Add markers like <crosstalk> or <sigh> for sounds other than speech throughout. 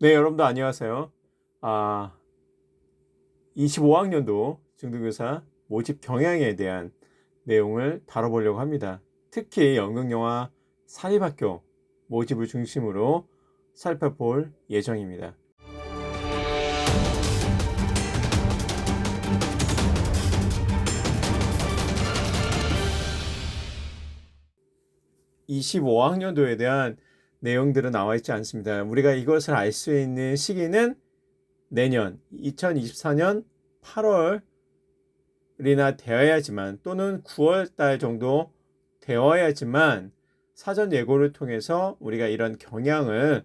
네, 여러분도 안녕하세요. 아, 25학년도 중등교사 모집 경향에 대한 내용을 다뤄보려고 합니다. 특히 연극영화 사립학교 모집을 중심으로 살펴볼 예정입니다. (25학년도에) 대한 내용들은 나와 있지 않습니다. 우리가 이것을 알 수 있는 시기는 내년 2024년 8월이나 되어야지만 또는 9월 달 정도 되어야지만 사전 예고를 통해서 우리가 이런 경향을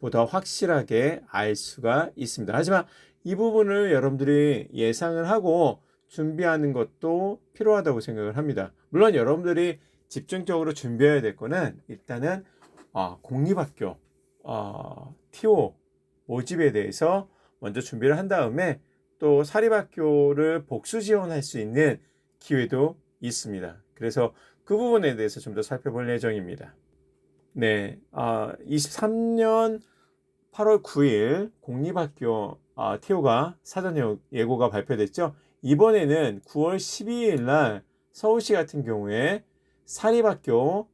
보다 확실하게 알 수가 있습니다. 하지만 이 부분을 여러분들이 예상을 하고 준비하는 것도 필요하다고 생각을 합니다. 물론 여러분들이 집중적으로 준비해야 될 거는 일단은 어, 공립학교 어, TO 모집에 대해서 먼저 준비를 한 다음에 또 사립학교를 복수 지원할 수 있는 기회도 있습니다. 그래서 그 부분에 대해서 좀 더 살펴볼 예정입니다. 네, 어, 23년 8월 9일 공립학교 어, TO가 사전 예고가 발표됐죠. 이번에는 9월 12일 날 서울시 같은 경우에 사립학교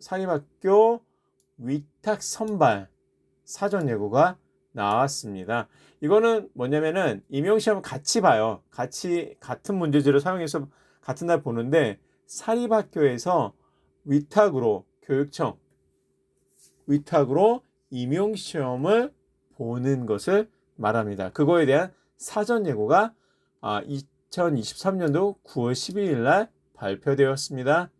사립학교 위탁 선발 사전 예고가 나왔습니다. 이거는 뭐냐면은 임용시험 같이 봐요. 같이 같은 문제지를 사용해서 같은 날 보는데 사립학교에서 위탁으로 교육청 위탁으로 임용시험을 보는 것을 말합니다. 그거에 대한 사전 예고가 2023년도 9월 12일 날 발표되었습니다.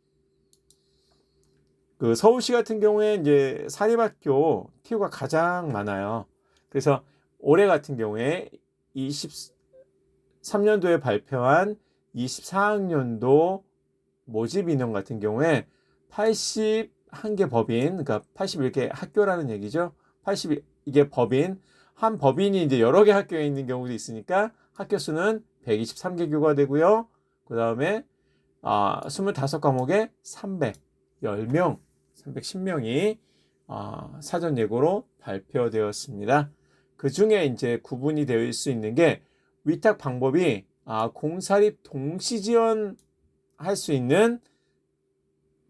그 서울시 같은 경우에 이제 사립학교 TU가 가장 많아요. 그래서 올해 같은 경우에 23년도에 발표한 24학년도 모집 인원 같은 경우에 81개 법인, 그러니까 81개 학교라는 얘기죠. 82개 법인, 한 법인이 이제 여러 개 학교에 있는 경우도 있으니까 학교 수는 123개 교가 되고요. 그 다음에 아, 25과목에 310명, 310명이 아, 사전 예고로 발표되었습니다. 그 중에 이제 구분이 되어 있을 수 있는 게 위탁 방법이 아, 공사립 동시 지원 할 수 있는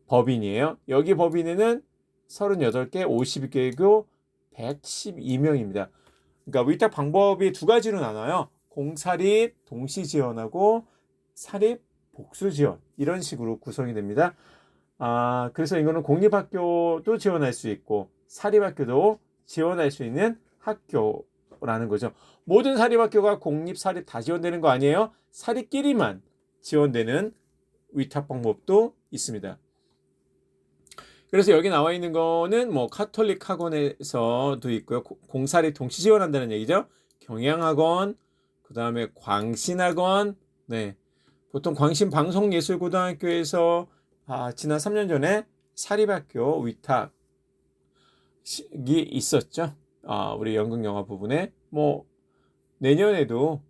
법인이에요. 여기 법인에는 38개, 52개고 112명입니다. 그러니까 위탁 방법이 두 가지로 나눠요. 공사립 동시 지원하고 사립 복수 지원 이런 식으로 구성이 됩니다. 아, 그래서 이거는 공립학교도 지원할 수 있고 사립학교도 지원할 수 있는 학교라는 거죠. 모든 사립학교가 공립, 사립 다 지원되는 거 아니에요? 사립끼리만 지원되는 위탁 방법도 있습니다. 그래서 여기 나와 있는 거는 뭐 카톨릭 학원에서도 있고요. 공사립 동시 지원한다는 얘기죠. 경양학원, 그 다음에 광신학원, 네. 보통 광신방송예술고등학교에서 아, 지난 3년 전에 사립학교 위탁이 있었죠. 아, 우리 연극 영화 부분에 뭐 내년에도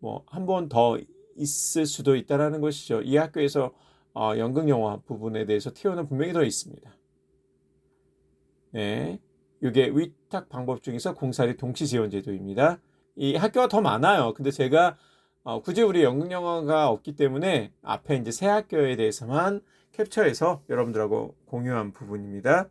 뭐 한 번 더 있을 수도 있다라는 것이죠. 이 학교에서 어, 연극 영화 부분에 대해서 티오는 분명히 더 있습니다. 네, 이게 위탁 방법 중에서 공사리 동시 지원 제도입니다. 이 학교가 더 많아요. 근데 제가 어, 굳이 우리 연극 영화가 없기 때문에 앞에 이제 새 학교에 대해서만 캡처해서 여러분들하고 공유한 부분입니다.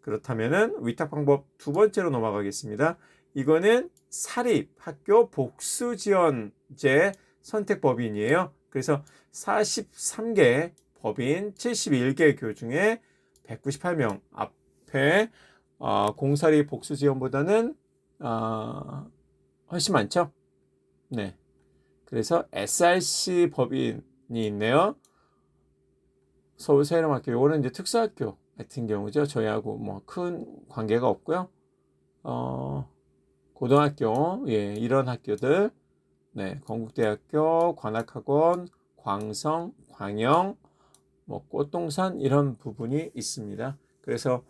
그렇다면은 위탁 방법 두 번째로 넘어가겠습니다. 이거는 사립 학교 복수 지원제 선택 법인이에요. 그래서 43개 법인 71개 교 중에 198명 앞에 어, 공사립 복수 지원보다는 어, 훨씬 많죠. 네. 그래서 SRC 법인이 있네요. 서울 세령학교 이거는 이제 특수학교 같은 경우죠. 저희하고 뭐 큰 관계가 없고요. 어, 고등학교 예 이런 학교들 네 건국대학교 관악학원 광성 광영 뭐 꽃동산 이런 부분이 있습니다. 그래서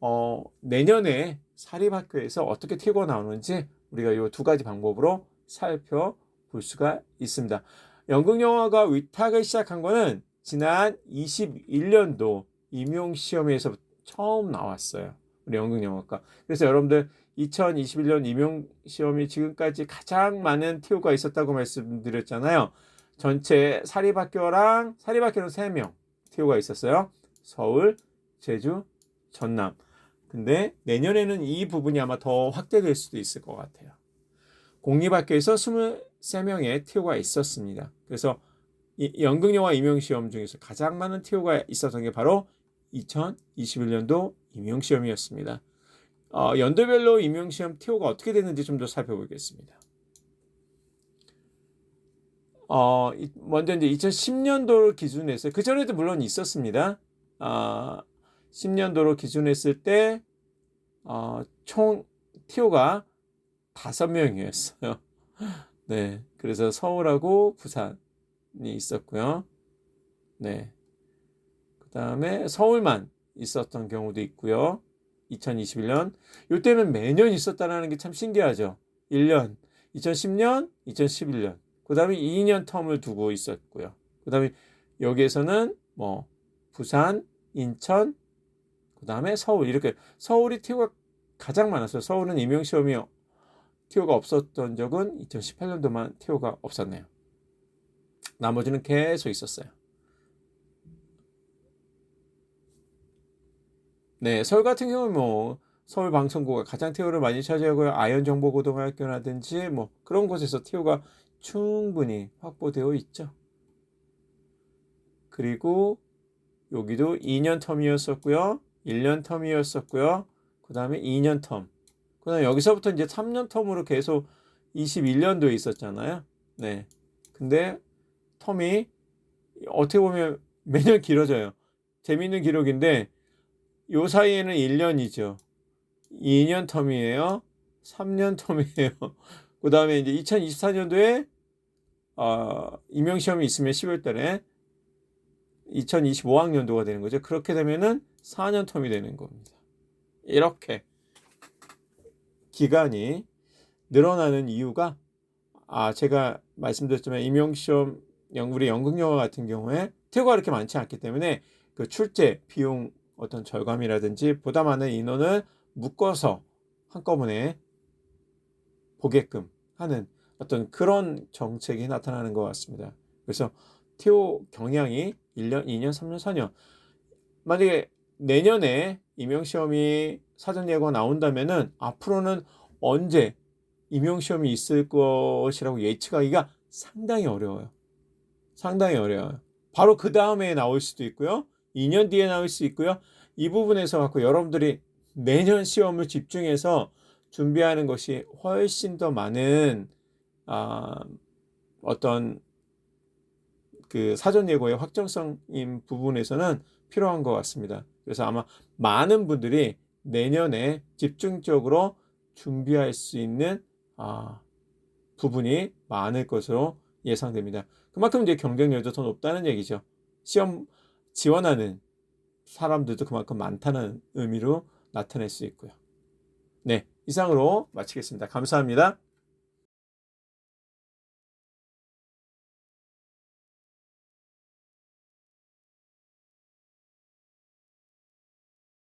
어, 내년에 사립학교에서 어떻게 튀고 나오는지 우리가 이 두 가지 방법으로 살펴 볼 수가 있습니다. 연극영화가 위탁을 시작한 거는 지난 21년도 임용시험에서 처음 나왔어요. 우리 연극영화과. 그래서 여러분들 2021년 임용 시험이 지금까지 가장 많은 TO가 있었다고 말씀드렸잖아요. 전체 사립학교랑 사립학교는 3명 TO가 있었어요. 서울, 제주, 전남. 근데 내년에는 이 부분이 아마 더 확대될 수도 있을 것 같아요. 공립학교에서 23명의 TO가 있었습니다. 그래서 이 연극영화 임용시험 중에서 가장 많은 TO가 있었던 게 바로 2021년도 임용시험이었습니다. 어, 연도별로 임용시험 TO가 어떻게 됐는지 좀 더 살펴보겠습니다. 어, 이- 먼저 이제 2010년도를 기준해서 그 전에도 물론 있었습니다. 아, 10년도로 기준했을 때 어, 총 TO가 다섯 명이었어요. 네, 그래서 서울하고 부산이 있었고요. 네, 그 다음에 서울만 있었던 경우도 있고요. 2021년 이때는 매년 있었다는 게 참 신기하죠. 1년 2010년, 2011년 그 다음에 2년 텀을 두고 있었고요. 그 다음에 여기에서는 뭐 부산, 인천, 그 다음에 서울 이렇게 서울이 TO가 가장 많았어요. 서울은 임용시험이 TO가 없었던 적은 2018년도만 TO가 없었네요. 나머지는 계속 있었어요. 네, 서울 같은 경우는 뭐 서울 방송국가 가장 TO를 많이 차지하고요. 아현 정보고등학교라든지 뭐 그런 곳에서 TO가 충분히 확보되어 있죠. 그리고 여기도 2년 텀이었었고요. 1년 텀이었었고요. 그 다음에 2년 텀. 그 다음에 여기서부터 이제 3년 텀으로 계속 21년도에 있었잖아요. 네. 근데 텀이 어떻게 보면 <laughs> 매년 길어져요. 재밌는 기록인데 요 사이에는 1년이죠. 2년 텀이에요. 3년 텀이에요. <laughs> 그 다음에 이제 2024년도에 어, 임용시험이 있으면 10월 달에 2025학년도가 되는 거죠. 그렇게 되면은 4년 텀이 되는 겁니다. 이렇게 기간이 늘어나는 이유가 아 제가 말씀드렸지만 임용시험 영- 우리 연극영화 같은 경우에 태고가 그렇게 많지 않기 때문에 그 출제 비용 어떤 절감이라든지 보다 많은 인원을 묶어서 한꺼번에 보게끔 하는 어떤 그런 정책이 나타나는 것 같습니다. 그래서 TO 경향이 1년, 2년, 3년, 4년. 만약에 내년에 임용시험이 사전 예고가 나온다면은 앞으로는 언제 임용 시험이 있을 것이라고 예측하기가 상당히 어려워요. 상당히 어려워요. 바로 그 다음에 나올 수도 있고요. 2년 뒤에 나올 수 있고요. 이 부분에서 갖고 여러분들이 내년 시험을 집중해서 준비하는 것이 훨씬 더 많은 아, 어떤 그 사전 예고의 확정성인 부분에서는 필요한 것 같습니다. 그래서 아마 많은 분들이 내년에 집중적으로 준비할 수 있는 아, 부분이 많을 것으로 예상됩니다. 그만큼 이제 경쟁률도 더 높다는 얘기죠. 시험 지원하는 사람들도 그만큼 많다는 의미로 나타낼 수 있고요. 네, 이상으로 마치겠습니다. 감사합니다.